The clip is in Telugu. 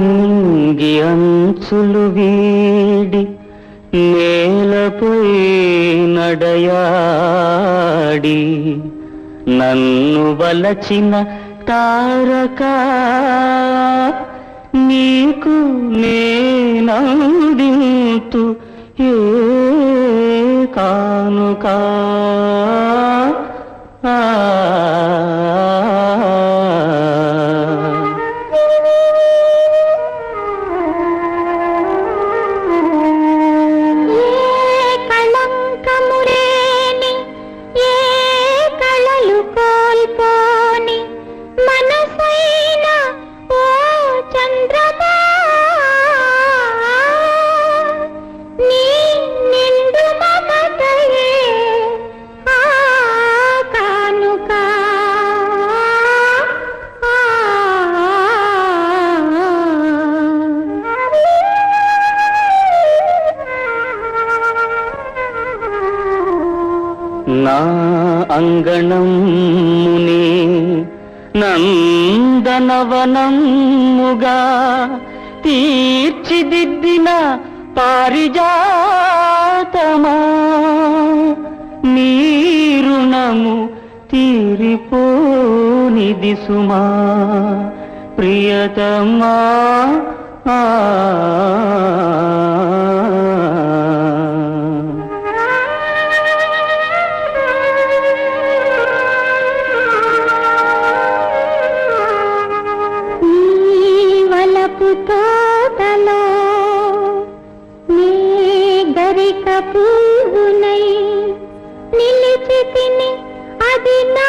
నింగి అంచులు వీడి నేలపై నడయాడి. నన్ను వలచిన తారక నీకు నేనందింతు ఏ కానుక? ఆ నా అంగణముని నందనవనముగా తీర్చిదిద్దిన పారిజాతమా? నీరుణము తీరిపోనిది సుమా ప్రియతమా? ఆ నీవునై నిలిచి తిని అది నా